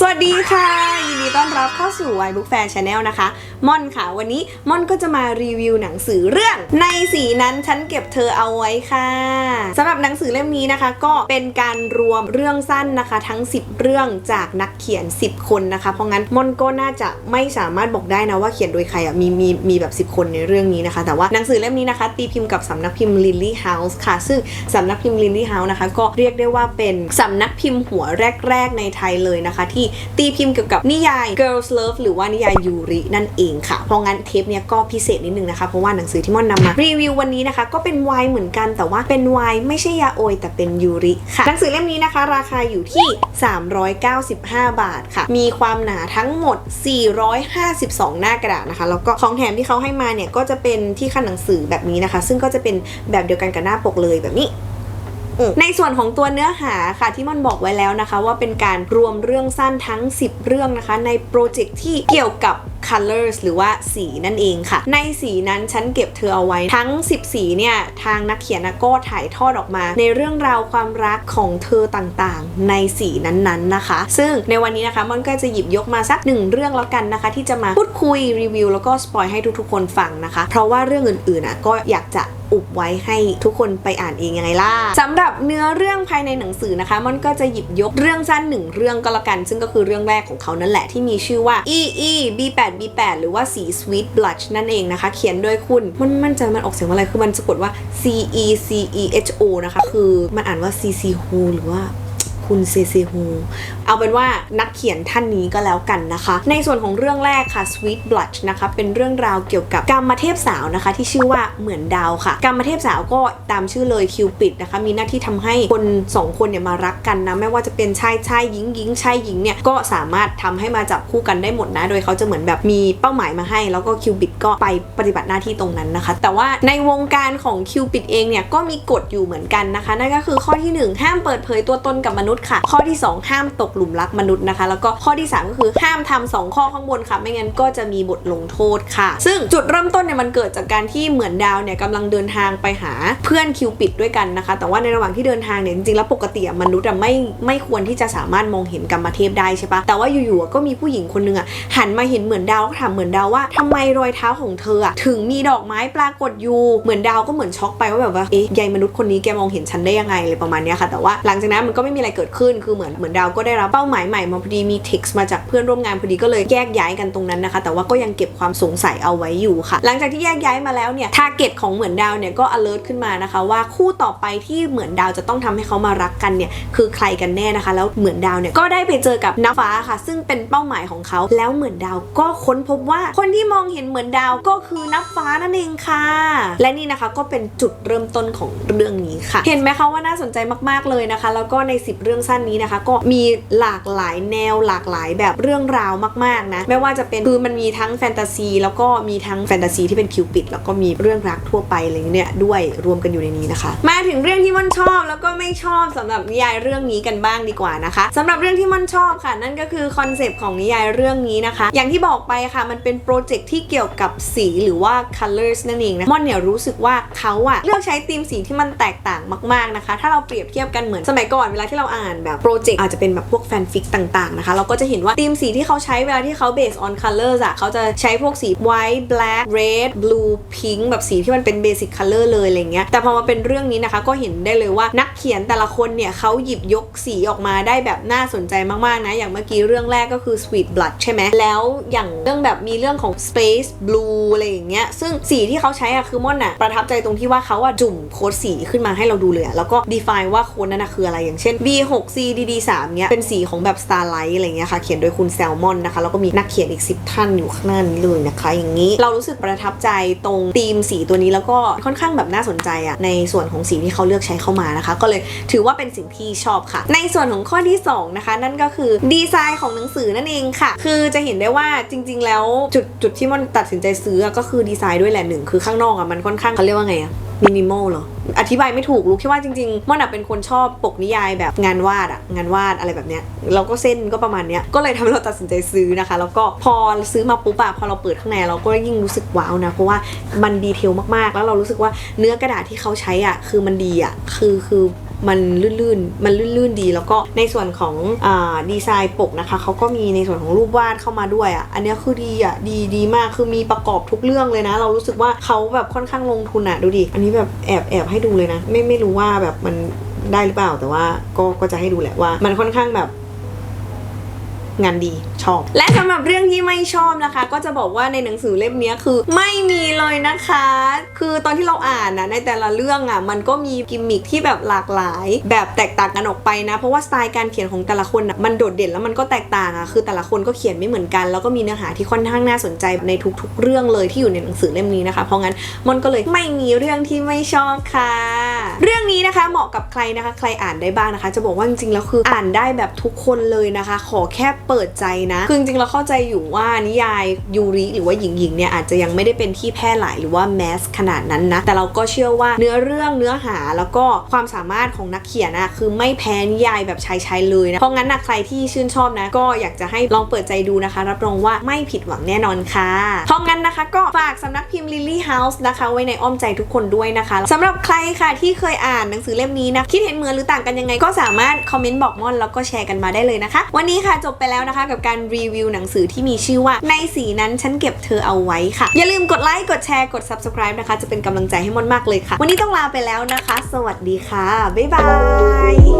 สวัสดีค่ะยินดีต้อนรับเข้าสู่ y Book Fan Channel นะคะม่อนค่ะวันนี้ม่อนก็จะมารีวิวหนังสือเรื่อง ในสีนั้นฉันเก็บเธอเอาไว้ค่ะสำหรับหนังสือเล่มนี้นะคะ ก็เป็นการรวมเรื่องสั้นนะคะ ทั้ง 10 เรื่องจากนักเขียน 10 คนนะคะ เพราะงั้นม่อนก็น่าจะไม่สามารถบอกได้นะว่าเขียนโดยใครอะมีมีมีแบบ 10 คนในเรื่องนี้นะคะ แต่ว่าหนังสือเล่มนี้นะคะ ตีพิมพ์กับสำนักพิมพ์ Lily House ค่ะ ซึ่งสำนักพิมพ์ Lily House นะคะ ก็เรียกได้ว่าเป็นสำนักพิมพ์หัวแรก ๆ ในไทยเลยนะคะที่ตีพิมพ์เกี่ยวกับนิยาย Girls Love หรือว่านิยายยูรินั่นเองค่ะ เพราะงั้นเทปเนี้ยก็พิเศษนิดนึงนะคะ เพราะว่าหนังสือที่ม่อนนำมารีวิววันนี้นะคะ ก็เป็นวายเหมือนกันแต่ว่าเป็นวายไม่ใช่ยาโอยแต่เป็นยูริค่ะ หนังสือเล่มนี้นะคะ ราคาอยู่ที่ 395 บาทค่ะ มีความหนาทั้งหมด 452 หน้ากระดาษนะคะ แล้วก็ของแถมที่เขาให้มาเนี่ยก็จะเป็นที่ขั้นหนังสือแบบนี้นะคะ ซึ่งก็จะเป็นแบบเดียวกันกับหน้าปกเลยแบบนี้ ในส่วนของตัวเนื้อหาค่ะที่มันบอกไว้แล้วนะคะ ว่าเป็นการรวมเรื่องสั้นทั้ง 10 เรื่องนะคะ ในโปรเจกต์ที่เกี่ยวกับ colors หรือว่าสีนั่นเองค่ะ ในสีนั้นฉันเก็บเธอเอาไว้ทั้ง 10 สีเนี่ย ทางนักเขียนนะก็ถ่ายทอดออกมา ในเรื่องราวความรักของเธอต่างๆ ในสีนั้นๆนะคะ ซึ่งในวันนี้นะคะมันก็จะหยิบยกมาสักหนึ่งเรื่องแล้วกันนะคะ ที่จะมาพูดคุยรีวิวแล้วก็สปอยให้ทุกๆคนฟังนะคะ เพราะว่าเรื่องอื่นๆอะก็อยากจะ อุบไว้ให้ทุกคนไปอ่านเองยังไงล่ะสำหรับเนื้อเรื่องภายในหนังสือนะคะ มันก็จะหยิบยกเรื่องสั้นหนึ่งเรื่องก็แล้วกัน ซึ่งก็คือเรื่องแรกของเขานั่นแหละที่มีชื่อว่า E E B8 B8 หรือว่าสี Sweet Blush นั่นเองนะคะ เขียนโดยคุณ มันมันจะมันออกเสียงว่าอะไรคือมันสะกดว่า C E C E H O นะคะ คือมันอ่านว่า C C Ho หรือว่า คุณเซเซฮูเอาเป็นว่านักเขียนท่านนี้ก็แล้วกันนะคะ ในส่วนของเรื่องแรกค่ะ Sweet Blush นะคะเป็นเรื่องราวเกี่ยวกับกรรมเทพสาวนะคะ ที่ชื่อว่าเหมือนดาวค่ะกรรมเทพสาวก็ตามชื่อเลยคิวปิดนะคะ มีหน้าที่ทำให้คนสองคนเนี่ยมารักกันนะ ไม่ว่าจะเป็นชายชายหญิงหญิงชายหญิงเนี่ยก็สามารถทำให้มาจับคู่กันได้หมดนะ โดยเขาจะเหมือนแบบมีเป้าหมายมาให้ แล้วก็คิวปิดก็ไปปฏิบัติหน้าที่ตรงนั้นนะคะ แต่ว่าในวงการของคิวปิดเองเนี่ยก็มีกฎอยู่เหมือนกันนะคะนั่นก็คือข้อที่หนึ่งห้ามเปิดเผยตัวตนกับมนุษย์ค่ะ ข้อที่ 2 ห้ามตกหลุมรักมนุษย์นะคะ แล้วก็ข้อที่ 3 ก็คือห้ามทำสองข้อข้างบนค่ะ ไม่งั้นก็จะมีบทลงโทษค่ะ ซึ่งจุดเริ่มต้นเนี่ยมันเกิดจากการที่เหมือนดาวเนี่ยกำลังเดินทางไปหาเพื่อนคิวปิดด้วยกันนะคะ แต่ว่าในระหว่างที่เดินทางเนี่ยจริงๆแล้วปกติมนุษย์อะไม่ไม่ควรที่จะสามารถมองเห็นกรรมเทพได้ใช่ปะแต่ว่าอยู่ๆก็มีผู้หญิงคนนึงอะหันมาเห็นเหมือนดาวก็ถามเหมือนดาวว่าทำไมรอยเท้าของเธออะถึงมีดอกไม้ปรากฏอยู่เหมือนดาวก็เหมือนช็อกไปว่าแบบว่าเอ๊ะยายมนุษย์คนนี้แกมองเห็นฉันได้ยังไงอะไรประมาณนี้ค่ะ แต่ว่าหลังจากนั้นมันก็ไม่มีอะไรเกิดขึ้นคือเหมือนเหมือนดาวก็ได้รับเป้าหมายใหม่มาพอดีมีเท็กซ์มาจากเพื่อนร่วมงานพอดีก็เลยแยกย้ายกันตรงนั้นนะคะ แต่ว่าก็ยังเก็บความสงสัยเอาไว้อยู่ค่ะ หลังจากที่แยกย้ายมาแล้วเนี่ยทาร์เก็ตของเหมือนดาวเนี่ยก็ alert ขึ้นมานะคะ ว่าคู่ต่อไปที่เหมือนดาวจะต้องทำให้เขามารักกันเนี่ยคือใครกันแน่นะคะ แล้วเหมือนดาวเนี่ยก็ได้ไปเจอกับน้ำฟ้าค่ะ ซึ่งเป็นเป้าหมายของเขาแล้วเหมือนดาวก็ค้นพบว่าคนที่มองเห็นเหมือนดาวก็คือน้ำฟ้านั่นเองค่ะ และนี่นะคะก็เป็นจุดเริ่มต้นของเรื่องนี้ค่ะ เห็นไหมคะว่าน่าสนใจมากๆเลยนะคะ แล้วก็ใน 10 เรื่องื่องสั้นนี้นะคะ ก็มีหลากหลายแนวหลากหลายแบบเรื่องราวมากๆนะไม่ว่าจะเป็นคือมันมีทั้งแฟนตาซีแล้วก็มีทั้งแฟนตาซีที่เป็นคิวปิดแล้วก็มีเรื่องรักทั่วไปอะไรเนี่ยด้วยรวมกันอยู่ในนี้นะคะ มาถึงเรื่องที่มันชอบแล้วก็ไม่ชอบสำหรับนิยายเรื่องนี้กันบ้างดีกว่านะคะสำหรับเรื่องที่มันชอบค่ะ นั่นก็คือคอนเซปต์ของนิยายเรื่องนี้นะคะ อย่างที่บอกไปค่ะมันเป็นโปรเจกต์ที่เกี่ยวกับสีหรือว่า colors นั่นเองนะม่อนเนี่ยรู้สึกว่าเขาอะเลือกใช้ธีมสีที่มันแตกต่างมาก ๆนะคะ ถ้าเราเปรียบเทียบกันเหมือนสมัยก่อนเวลาที่เราอ่านแบบโปรเจกต์อาจจะเป็นแบบพวกแฟนฟิกต่างๆนะคะ เราก็จะเห็นว่าธีมสีที่เขาใช้เวลาที่เขา based on colors อะเขาจะใช้พวกสี white black red blue pink แบบสีที่มันเป็น basic color เลยอะไรเงี้ยแต่พอมาเป็นเรื่องนี้นะคะ ก็เห็นได้เลยว่านักเขียนแต่ละคนเนี่ยเขาหยิบยกสีออกมาได้แบบน่าสนใจมากๆนะ อย่างเมื่อกี้เรื่องแรกก็คือ sweet blood ใช่ไหมแล้วอย่างเรื่องแบบมีเรื่องของ space blue อะไรอย่างเงี้ยซึ่งสีที่เขาใช้อะคือม่อนอะประทับใจตรงที่ว่าเขาอะจุ่มโค้ดสีขึ้นมาให้เราดูเลยอะแล้วก็ define ว่าโค้ดนั้นนะคืออะไรอย่างเช่น6 C DD3 เนี้ยเป็นสีของแบบ starlight อะไรเงี้ยค่ะ เขียนโดยคุณแซลมอนนะคะ แล้วก็มีนักเขียนอีก 10 ท่านอยู่ข้างหน้านี้เลยนะคะ อย่างนี้เรารู้สึกประทับใจตรงธีมสีตัวนี้แล้วก็ค่อนข้างแบบน่าสนใจอะในส่วนของสีที่เขาเลือกใช้เข้ามานะคะ ก็เลยถือว่าเป็นสิ่งที่ชอบค่ะ ในส่วนของข้อที่สองนะคะ นั่นก็คือดีไซน์ของหนังสือนั่นเองค่ะ คือจะเห็นได้ว่าจริง ๆ แล้วจุดจุดที่มันตัดสินใจซื้อก็คือดีไซน์ด้วยแหละหนึ่งคือข้างนอกอะมันค่อนข้างเขาเรียกว่าไงอะ มินิมอลเหรอ อธิบายไม่ถูกรู้แค่ว่าจริงๆม่อนอะเป็นคนชอบปกนิยายแบบงานวาดอะงานวาดอะไรแบบเนี้ยแล้วก็เส้นก็ประมาณเนี้ยก็เลยทำให้เราตัดสินใจซื้อนะคะ แล้วก็พอซื้อมาปุ๊บอะพอเราเปิดข้างในเราก็ยิ่งรู้สึกว้าวนะ เพราะว่ามันดีเทลมากๆ แล้วเรารู้สึกว่าเนื้อกระดาษที่เขาใช้อะคือมันดีอะคือคือ มันลื่นๆ มันลื่นๆดี แล้วก็ในส่วนของอดีไซน์ปกนะคะเขาก็มีในส่วนของรูปวาดเข้ามาด้วยอะอันนี้คือดีอะดีดีมากคือมีประกอบทุกเรื่องเลยนะ เรารู้สึกว่าเขาแบบค่อนข้างลงทุนอะดูดิอันนี้แบบแอบแอบให้ดูเลยนะ ไม่ไม่รู้ว่าแบบมันได้หรือเปล่าแต่ว่าก็ก็จะให้ดูแหละว่า มันค่อนข้างแบบ งานดีชอบ และสำหรับเรื่องที่ไม่ชอบนะคะ ก็จะบอกว่าในหนังสือเล่มนี้คือไม่มีเลยนะคะ คือตอนที่เราอ่านนะในแต่ละเรื่องอะมันก็มีกิมมิคที่แบบหลากหลาย แบบแตกต่างกันออกไปนะ เพราะว่าสไตล์การเขียนของแต่ละคนอะมันโดดเด่นแล้วมันก็แตกต่างอะคือแต่ละคนก็เขียนไม่เหมือนกัน แล้วก็มีเนื้อหาที่ค่อนข้างน่าสนใจในทุก ๆ เรื่องเลยที่อยู่ในหนังสือเล่มนี้นะคะ เพราะงั้นมอนก็เลยไม่มีเรื่องที่ไม่ชอบค่ะ เรื่องนี้นะคะเหมาะกับใครนะคะ ใครอ่านได้บ้างนะคะ จะบอกว่าจริงๆแล้วคืออ่านได้แบบทุกคนเลยนะคะ ขอแค่เปิดใจนะ คือจริงๆเราเข้าใจอยู่ว่านิยายยูริหรือว่าหญิงๆเนี่ยอาจจะยังไม่ได้เป็นที่แพร่หลายหรือว่าแมสขนาดนั้นนะ แต่เราก็เชื่อว่าเนื้อเรื่องเนื้อหาแล้วก็ความสามารถของนักเขียนนะคือไม่แพ้นิยายแบบชายๆเลยนะ เพราะงั้นนะใครที่ชื่นชอบนะ ก็อยากจะให้ลองเปิดใจดูนะคะ รับรองว่าไม่ผิดหวังแน่นอนค่ะ เพราะงั้นนะคะ ก็ฝากสำนักพิมพ์ Lily House นะคะ ไว้ในอ้อมใจทุกคนด้วยนะคะสำหรับใครค่ะที่เคยอ่านหนังสือเล่มนี้นะคิดเห็นเหมือนหรือต่างกันยังไง ก็สามารถคอมเมนต์บอกม่อนแล้วก็แชร์กันมาได้เลยนะคะ วันนี้ค่ะจบไปแล้วแล้วนะคะกับการรีวิวหนังสือที่มีชื่อว่าในสีนั้นฉันเก็บเธอเอาไว้ค่ะ อย่าลืมกดไลค์กดแชร์กด subscribe นะคะ จะเป็นกำลังใจให้มดมากเลยค่ะ วันนี้ต้องลาไปแล้วนะคะ สวัสดีค่ะ บ๊ายบาย